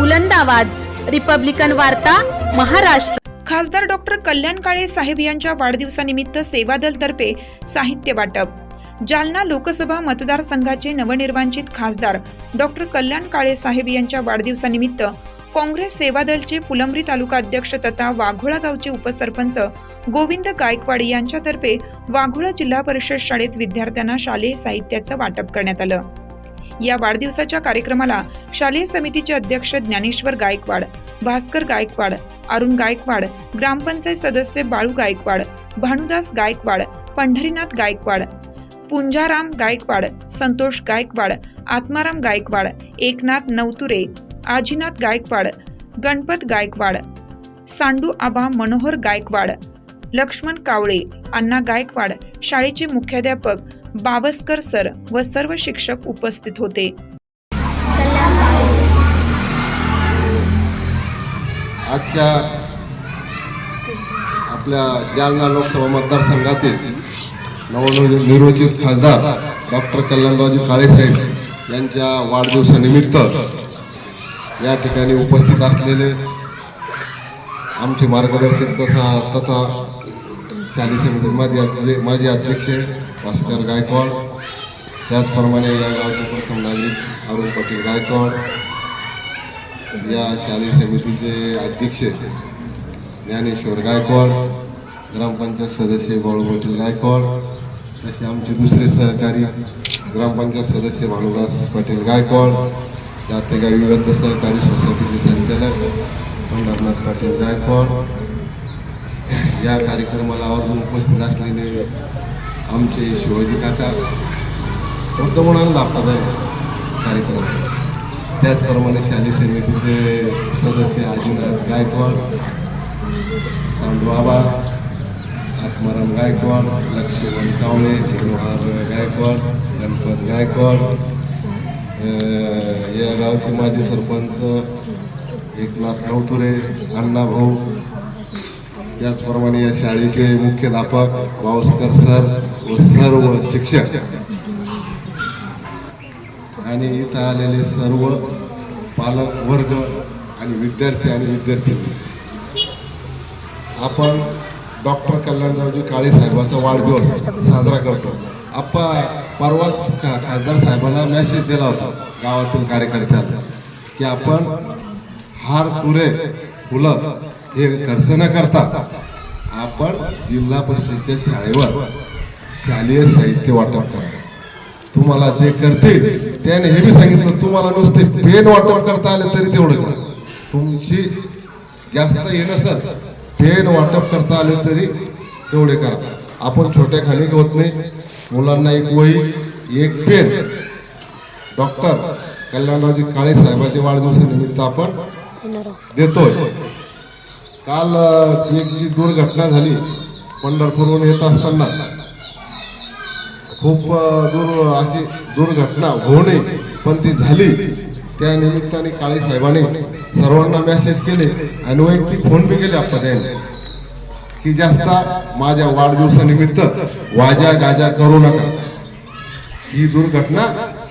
बुलंद आवाज. रिपब्लिकन वार्ता महाराष्ट्र. खासदार डॉक्टर कल्याण काळे साहेब यांच्या वाढदिवसानिमित्त सेवादल तर्फे साहित्य वाटप. जालना लोकसभा मतदारसंघाचे नवनिर्वाचित खासदार डॉक्टर कल्याण काळे साहेब यांच्या वाढदिवसानिमित्त काँग्रेस सेवादलचे पुलंब्री तालुका अध्यक्ष तथा वाघोळा गावचे उपसरपंच गोविंद गायकवाड यांच्यातर्फे वाघोळा जिल्हा परिषद शाळेत विद्यार्थ्यांना शालेय साहित्याचं वाटप करण्यात आलं. या वाढदिवसाच्या कार्यक्रमाला शालेय समितीचे अध्यक्ष ज्ञानेश्वर गायकवाड भास्कर गायकवाड अरुण गायकवाड ग्रामपंचायत सदस्य बाळू गायकवाड भानुदास गायकवाड पंढरीनाथ गायकवाड पुंजाराम गायकवाड संतोष गायकवाड आत्माराम गायकवाड एकनाथ नवतुरे आजीनाथ गायकवाड गणपत गायकवाड सांडू आबा मनोहर गायकवाड लक्ष्मण कावळे अण्णा गायकवाड शाळेचे मुख्याध्यापक बावस्कर सर व सर्व शिक्षक उपस्थित होते. आजच्या आपल्या जालना लोकसभा मतदारसंघातील नवनिर्वाचित खासदार डॉक्टर कल्याणरावजी काळेसाहेब यांच्या वाढदिवसानिमित्त या ठिकाणी उपस्थित असलेले आमचे मार्गदर्शक तसा तथा शालेय समिती माझे माजी अध्यक्ष भास्कर गायकवाड. त्याचप्रमाणे या गावचे प्रथम नागरिक अरुण पाटील गायकवाड. या शालेय समितीचे अध्यक्ष ज्ञानेश्वर गायकवाड. ग्रामपंचायत सदस्य बाळू पाटील गायकवाड. तसे आमचे दुसरे सहकारी ग्रामपंचायत सदस्य भानुदास पाटील गायकवाड. जातेगाव विविध सहकारी सोसायटीचे संचालक पंढरनाथ पाटील गायकवाड. या कार्यक्रमाला आवर्जून उपस्थित असलेले आमचे शिवाजी काका वर्तमानाला लागतात कार्यक्रम त्याचप्रमाणे शालेय समितीचे सदस्य अजिंक्य गायकवाड सांडबाबा आत्माराम गायकवाड लक्ष्मण कावळे मनोहर गायकवाड गणपत गायकवाड या गावचे माजी सरपंच एकनाथ नवतुरे अण्णा भाऊ त्याचप्रमाणे या शाळेचे मुख्याध्यापक वावस्कर सर व सर्व शिक्षक. आणि इथं आलेले सर्व पालक वर्ग आणि विद्यार्थी आणि विद्यार्थी आपण डॉक्टर कल्याणरावजी काळे साहेबांचा वाढदिवस साजरा करतो. आप्पा परवाच का खासदार साहेबांना मेसेज दिला होता गावातील कार्यकर्त्यांना की आपण हार फुले फुलं हे खर्च न करता आपण जिल्हा परिषदेच्या शाळेवर शालेय साहित्य वाटप करा तुम्हाला जे करतील त्याने हे बी सांगितलं तुम्हाला नुसते पेन वाटप करता आले तरी तेवढं करा. तुमची जास्त हे नसत पेन वाटप करता आले तरी तेवढे करा. आपण छोट्या खाली होत नाही. मुलांना एक वही एक पेन. डॉक्टर कल्याणरावजी काळे साहेबांच्या वाढदिवसानिमित्त आपण देतोय. काल एक जी दुर्घटना झाली पंढरपूरहून येत असताना. खूप दूर अशी दुर्घटना होऊ नये पण ती झाली. त्या निमित्ताने काळे साहेबांनी सर्वांना मेसेज केले आणि वैयक्तिक फोन बी केले आपण की जास्त माझ्या वाढदिवसानिमित्त वाजा गाजा करू नका. ही दुर्घटना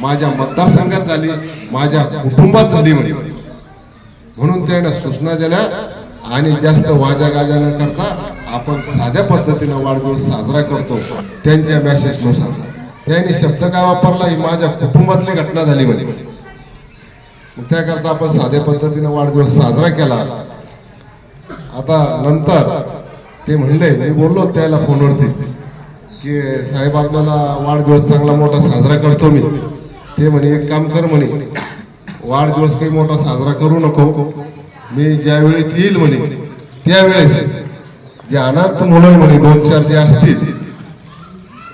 माझ्या मतदारसंघात झाली माझ्या कुटुंबात झाली म्हणे. म्हणून त्यानं सूचना दिल्या आणि जास्त वाजा गाजा न करता आपण साध्या पद्धतीनं वाढदिवस साजरा करतो. त्यांच्या मेसेजनुसार त्यांनी शब्द काय वापरला? ही माझ्या कुटुंबातली घटना झाली म्हणे. मग त्याकरता आपण साध्या पद्धतीनं वाढदिवस साजरा केला. आता नंतर ते म्हणले मी बोललो त्याला फोनवरती की साहेब आपल्याला वाढदिवस चांगला मोठा साजरा करतो मी. ते म्हणे एक काम कर म्हणे वाढदिवस काही मोठा साजरा करू नको. मी ज्यावेळेस येईल म्हणे त्यावेळेस जे अनाथ मुलं म्हणे दोन चार जे असतील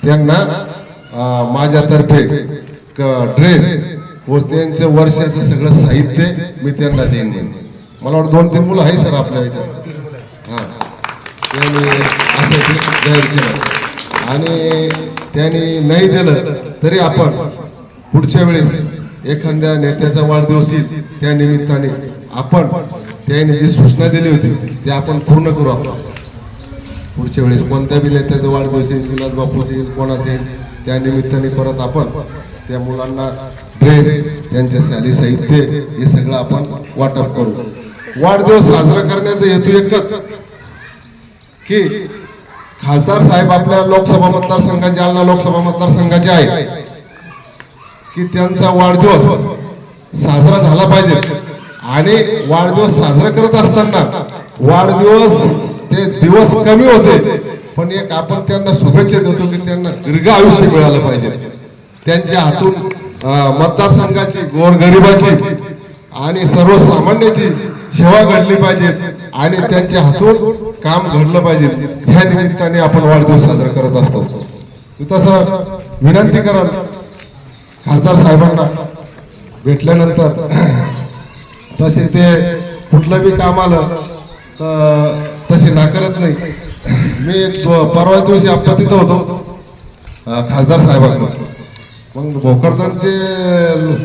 त्यांना माझ्यातर्फे ड्रेस व त्यांचं वर्षाचं सगळं साहित्य मी त्यांना देईन म्हणे. मला वाटतं दोन तीन मुलं आहे सर आपल्या याच्यात हां. त्यांनी असं जाहीर केलं. आणि त्यांनी नाही दिलं तरी आपण पुढच्या वेळेस एखाद्या नेत्याचा वाढदिवस येईल त्या निमित्ताने आपण त्यांनी जी सूचना दिली होती ते आपण पूर्ण करू आपण. पुढच्या वेळेस कोणत्या बी नेत्याचा वाढदिवस येईल विलास बापूस येईल कोणाचे त्या निमित्ताने परत आपण त्या मुलांना ड्रेस त्यांच्यासाठी साहित्य हे सगळं आपण वाटप करू. वाढदिवस साजरा करण्याचा हेतू एकच की खासदार साहेब आपल्या लोकसभा मतदारसंघात जालना लोकसभा मतदारसंघाचे आहे की त्यांचा वाढदिवस साजरा झाला पाहिजे. आणि वाढदिवस साजरा करत असताना वाढदिवस ते दिवस कमी होते पण एक आपण त्यांना शुभेच्छा देतो की त्यांना दीर्घ आयुष्य मिळालं पाहिजे. त्यांच्या हातून मतदारसंघाची गोरगरिबाची आणि सर्वसामान्याची सेवा घडली पाहिजे आणि त्यांच्या हातून काम घडलं पाहिजे. ह्या निमित्ताने आपण वाढदिवस साजरा करत असतो. तसं विनंती कराल खासदार साहेबांना भेटल्यानंतर तसे ते कुठलं बी काम आलं तर तसे नाकारत नाही. मी परवा दिवशी आपल्या तिथं होतो खासदार साहेबांना मग भोकरदनचे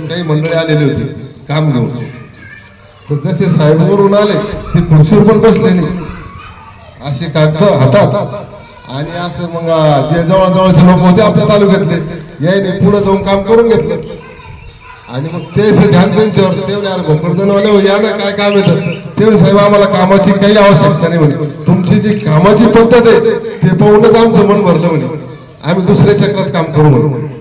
काही मंडळी आलेले होते काम घेऊन. तर जसे साहेबवरून आले ते खुर्चीवर पण बसले नाही असे कागद हातात. आणि असं मग जे जवळजवळचे लोक होते आपल्या तालुक्यातले यायने पुढे जाऊन काम करून घेतलं. आणि मग ते ध्यान त्यांच्यावर ते अरे भोकरदनवाले हो, या ना काय काम येतं तेवढे साहेब आम्हाला कामाची काही आवश्यकता नाही म्हणे. तुमची जी कामाची पद्धत आहे ते पाहूनच आमचं मन भरलं म्हणे. आम्ही दुसऱ्या चक्रात काम करू म्हणे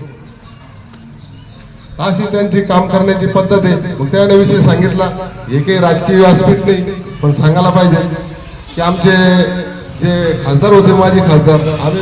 अशी त्यांची काम करण्याची पद्धत आहे. मग त्याने विषय सांगितला. हे काही राजकीय व्यासपीठ नाही पण सांगायला पाहिजे की आमचे जे खासदार होते माझे खासदार आम्ही